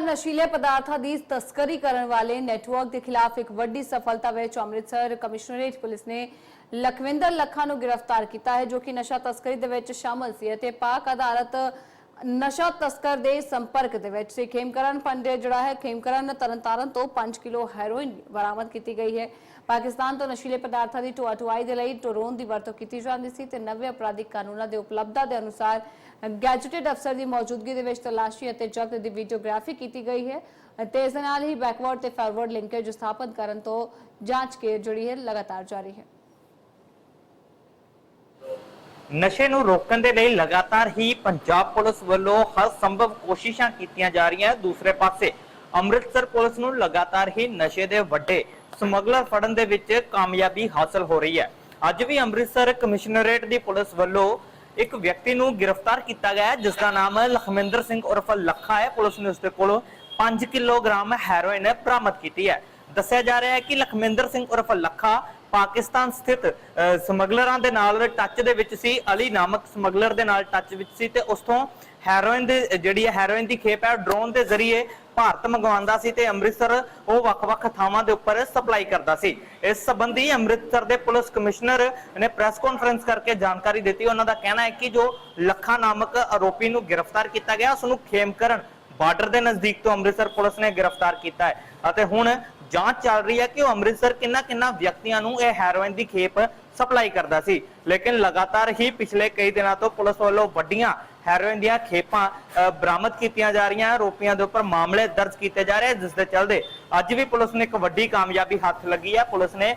ਨਸ਼ੀਲੇ ਪਦਾਰਥਾਂ ਦੀ ਤਸਕਰੀ ਕਰਨ ਵਾਲੇ ਨੈਟਵਰਕ ਦੇ ਖਿਲਾਫ ਇੱਕ ਵੱਡੀ ਸਫਲਤਾ ਵਿੱਚ ਅੰਮ੍ਰਿਤਸਰ ਕਮਿਸ਼ਨਰੇਟ ਪੁਲਿਸ ਨੇ ਲਖਵਿੰਦਰ ਲੱਖਾ ਨੂੰ ਗ੍ਰਿਫਤਾਰ ਕੀਤਾ ਹੈ, ਜੋ ਕਿ ਨਸ਼ਾ ਤਸਕਰੀ ਦੇ ਵਿੱਚ ਸ਼ਾਮਲ ਸੀ ਅਤੇ ਪਾਕ ਅਦਾਲਤ ਨਸ਼ਾ ਤਸਕਰ ਦੇ ਸੰਪਰਕ ਦੇ ਵਿੱਚ ਸੀ। ਖੇਮਕਰਨ ਪੰਡੇ ਜਿਹੜਾ ਹੈ, ਖੇਮਕਰਨ ਤਰਨਤਾਰਨ ਤੋਂ 5 ਕਿਲੋ ਹੈਰੋਇਨ ਬਰਾਮਦ ਕੀਤੀ ਗਈ ਹੈ। ਪਾਕਿਸਤਾਨ ਤੋਂ ਨਸ਼ੀਲੇ ਪਦਾਰਥਾਂ ਦੀ ਢੋਆ ਦੇ ਲਈ ਟੋਰੋਨ ਦੀ ਵਰਤੋਂ ਕੀਤੀ ਜਾਂਦੀ ਸੀ ਤੇ ਨਵੇਂ ਅਪਰਾਧਿਕ ਕਾਨੂੰਨਾਂ ਦੇ ਉਪਲਬਧਤਾ ਦੇ ਅਨੁਸਾਰ ਗੈਜਟਡ ਅਫਸਰ ਦੀ ਮੌਜੂਦਗੀ ਦੇ ਵਿੱਚ ਤਲਾਸ਼ੀ ਅਤੇ ਜਬਤ ਦੀ ਵੀਡੀਓਗ੍ਰਾਫੀ ਕੀਤੀ ਗਈ ਹੈ ਅਤੇ ਇਸ ਦੇ ਨਾਲ ਹੀ ਬੈਕਵਰਡ ਤੇ ਫਾਰਵਰਡ ਲਿੰਕੇਜ ਸਥਾਪਿਤ ਕਰਨ ਤੋਂ ਜਾਂਚ ਕੇ ਜਿਹੜੀ ਹੈ ਲਗਾਤਾਰ ਜਾਰੀ ਹੈ। ਨਸ਼ੇ ਨੂੰ ਰੋਕਣ ਦੇ ਲਈ ਲਗਾਤਾਰ ਹੀ ਪੰਜਾਬ ਪੁਲਿਸ ਵੱਲੋਂ ਹਰ ਸੰਭਵ ਕੋਸ਼ਿਸ਼ਾਂ ਕੀਤੀਆਂ ਜਾ ਰਹੀਆਂ ਦੂਸਰੇ ਪਾਸੇ। ਅੰਮ੍ਰਿਤਸਰ ਪੁਲਿਸ ਨੂੰ ਲਗਾਤਾਰ ਹੀ ਨਸ਼ੇ ਦੇ ਵੱਡੇ ਸਮਗਲਰ ਫੜਨ ਦੇ ਵਿੱਚ ਕਾਮਯਾਬੀ ਹਾਸਲ ਹੋ ਰਹੀ ਹੈ। ਅੱਜ ਵੀ ਅੰਮ੍ਰਿਤਸਰ ਕਮਿਸ਼ਨਰੇਟ ਦੀ ਪੁਲਿਸ ਵੱਲੋਂ ਇੱਕ ਵਿਅਕਤੀ ਨੂੰ ਗ੍ਰਿਫਤਾਰ ਕੀਤਾ ਗਿਆ ਹੈ, ਜਿਸ ਦਾ ਨਾਮ ਲਖਮਿੰਦਰ ਸਿੰਘ ਉਰਫ ਲੱਖਾ ਹੈ। ਪੁਲਿਸ ਨੇ ਉਸ ਦੇ ਕੋਲੋਂ 5 ਕਿਲੋਗ੍ਰਾਮ ਹੈਰੋਇਨ ਬਰਾਮਦ ਕੀਤੀ ਹੈ। ਦੱਸਿਆ ਜਾ ਰਿਹਾ ਹੈ ਕਿ ਲਖਮਿੰਦਰ ਸਿੰਘ ਉਰਫ ਲੱਖਾ ਪਾਕਿਸਤਾਨ ਸਥਿਤ ਸਮਗਲਰਾਂ ਦੇ ਨਾਲ ਟੱਚ ਦੇ ਵਿੱਚ ਸੀ, ਅਲੀ ਨਾਮਕ ਸਮਗਲਰ ਦੇ ਨਾਲ ਟੱਚ ਵਿੱਚ ਸੀ ਤੇ ਉਸ ਤੋਂ ਹੈਰੋਇਨ ਦੇ, ਜਿਹੜੀ ਹੈ ਹੈਰੋਇਨ ਦੀ ਖੇਪ ਹੈ ਡਰੋਨ ਦੇ ਜ਼ਰੀਏ ਭਾਰਤ ਮੰਗਵਾਉਂਦਾ ਸੀ ਤੇ ਅੰਮ੍ਰਿਤਸਰ ਉਹ ਵੱਖ-ਵੱਖ ਥਾਵਾਂ ਦੇ ਉੱਪਰ ਸਪਲਾਈ ਕਰਦਾ ਸੀ। ਇਸ ਸੰਬੰਧੀ ਅੰਮ੍ਰਿਤਸਰ ਦੇ ਪੁਲਿਸ ਕਮਿਸ਼ਨਰ ਨੇ ਪ੍ਰੈਸ ਕਾਨਫਰੰਸ ਕਰਕੇ ਜਾਣਕਾਰੀ ਦਿੱਤੀ। ਉਹਨਾਂ ਦਾ ਕਹਿਣਾ ਹੈ ਕਿ ਜੋ ਲੱਖਾ ਨਾਮਕ ਆਰੋਪੀ ਨੂੰ ਗ੍ਰਿਫਤਾਰ ਕੀਤਾ ਗਿਆ ਉਸ ਨੂੰ ਖੇਮਕਰਨ ਬਾਰਡਰ ਦੇ ਨਜ਼ਦੀਕ ਤੋਂ ਅੰਮ੍ਰਿਤਸਰ ਪੁਲਿਸ ਨੇ ਗ੍ਰਿਫਤਾਰ ਕੀਤਾ ਹੈ। ਅਤੇ ਹੁਣ ਜਾਂਚ ਚੱਲ ਰਹੀ ਹੈ ਕਿ ਉਹ ਅੰਮ੍ਰਿਤਸਰ ਕਿੰਨਾ ਕਿੰਨਾ ਵਿਅਕਤੀਆਂ ਨੂੰ ਇਹ ਹੈਰੋਇਨ ਦੀ ਖੇਪ ਸਪਲਾਈ ਕਰਦਾ ਸੀ। ਲੇਕਿਨ ਲਗਾਤਾਰ ਹੀ ਪਿਛਲੇ ਕਈ ਦਿਨਾਂ ਤੋਂ ਪੁਲਿਸ ਵੱਲੋਂ ਵੱਡੀਆਂ ਹੈਰੋਇਨ ਦੀਆਂ ਖੇਪਾਂ ਬਰਾਮਦ ਕੀਤੀਆਂ ਜਾ ਰਹੀਆਂ। ਆਰੋਪੀਆਂ ਦੇ ਉੱਪਰ ਮਾਮਲੇ ਦਰਜ ਕੀਤੇ ਜਾ ਰਹੇ। ਜਿਸ ਦੇ ਚੱਲਦੇ ਅੱਜ ਵੀ ਪੁਲਿਸ ਨੇ ਇੱਕ ਵੱਡੀ ਕਾਮਯਾਬੀ ਹੱਥ ਲੱਗੀ ਹੈ। ਪੁਲਿਸ ਨੇ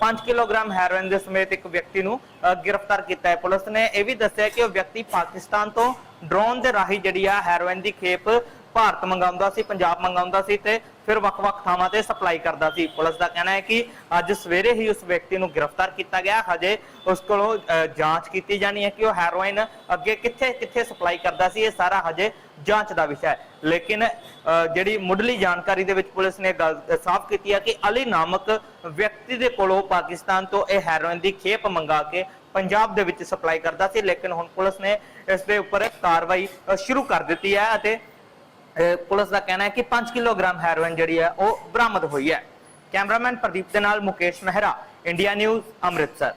5 ਕਿਲੋਗ੍ਰਾਮ ਹੈਰੋਇਨ ਦੇ ਸਮੇਤ ਇੱਕ ਵਿਅਕਤੀ ਨੂੰ ਗ੍ਰਿਫਤਾਰ ਕੀਤਾ ਹੈ। ਪੁਲਿਸ ਨੇ ਇਹ ਵੀ ਦੱਸਿਆ ਕਿ ਉਹ ਵਿਅਕਤੀ ਪਾਕਿਸਤਾਨ ਤੋਂ ਡਰੋਨ ਦੇ ਰਾਹੀਂ ਜਿਹੜੀ ਆ ਹੈਰੋਇਨ ਦੀ ਖੇਪ ਭਾਰਤ ਮੰਗਾਉਂਦਾ ਸੀ, ਪੰਜਾਬ ਮੰਗਾਉਂਦਾ ਸੀ ਤੇ ਫਿਰ ਵੱਖ-ਵੱਖ ਥਾਵਾਂ ਤੇ ਸਪਲਾਈ ਕਰਦਾ ਸੀ। ਪੁਲਿਸ ਦਾ ਕਹਿਣਾ ਹੈ ਕਿ ਅੱਜ ਸਵੇਰੇ ਹੀ ਉਸ ਵਿਅਕਤੀ ਨੂੰ ਗ੍ਰਿਫਤਾਰ ਕੀਤਾ ਗਿਆ। ਹਜੇ ਉਸ ਕੋਲੋਂ ਜਾਂਚ ਕੀਤੀ ਜਾਣੀ ਹੈ ਕਿ ਉਹ ਹੈਰੋਇਨ ਅੱਗੇ ਕਿੱਥੇ-ਕਿੱਥੇ ਸਪਲਾਈ ਕਰਦਾ ਸੀ, ਇਹ ਸਾਰਾ ਹਜੇ ਜਾਂਚ ਦਾ ਵਿਸ਼ਾ ਹੈ। ਲੇਕਿਨ ਜਿਹੜੀ ਮੁੱਢਲੀ ਜਾਣਕਾਰੀ ਦੇ ਵਿੱਚ ਪੁਲਿਸ ਨੇ ਗੱਲ ਸਾਫ਼ ਕੀਤੀ ਹੈ ਕਿ ਅਲੀ ਨਾਮਕ ਵਿਅਕਤੀ ਦੇ ਕੋਲੋਂ ਪਾਕਿਸਤਾਨ ਤੋਂ ਇਹ ਹੈਰੋਇਨ ਦੀ ਖੇਪ ਮੰਗਾ ਕੇ ਪੰਜਾਬ ਦੇ ਵਿੱਚ ਸਪਲਾਈ ਕਰਦਾ ਸੀ। ਲੇਕਿਨ ਹੁਣ ਪੁਲਿਸ ਨੇ ਇਸ ਦੇ ਉੱਪਰ ਕਾਰਵਾਈ ਸ਼ੁਰੂ ਕਰ ਦਿੱਤੀ ਹੈ ਅਤੇ ਪੁਲਿਸ ਦਾ ਕਹਿਣਾ ਹੈ ਕਿ 5 ਕਿਲੋਗ੍ਰਾਮ ਹੈਰੋਇਨ ਜਿਹੜੀ ਹੈ ਉਹ ਬਰਾਮਦ ਹੋਈ ਹੈ। ਕੈਮਰਾਮੈਨ ਪ੍ਰਦੀਪ ਦੇ ਨਾਲ ਮੁਕੇਸ਼ ਮਹਿਰਾ, ਇੰਡੀਆ ਨਿਊਜ਼, ਅੰਮ੍ਰਿਤਸਰ।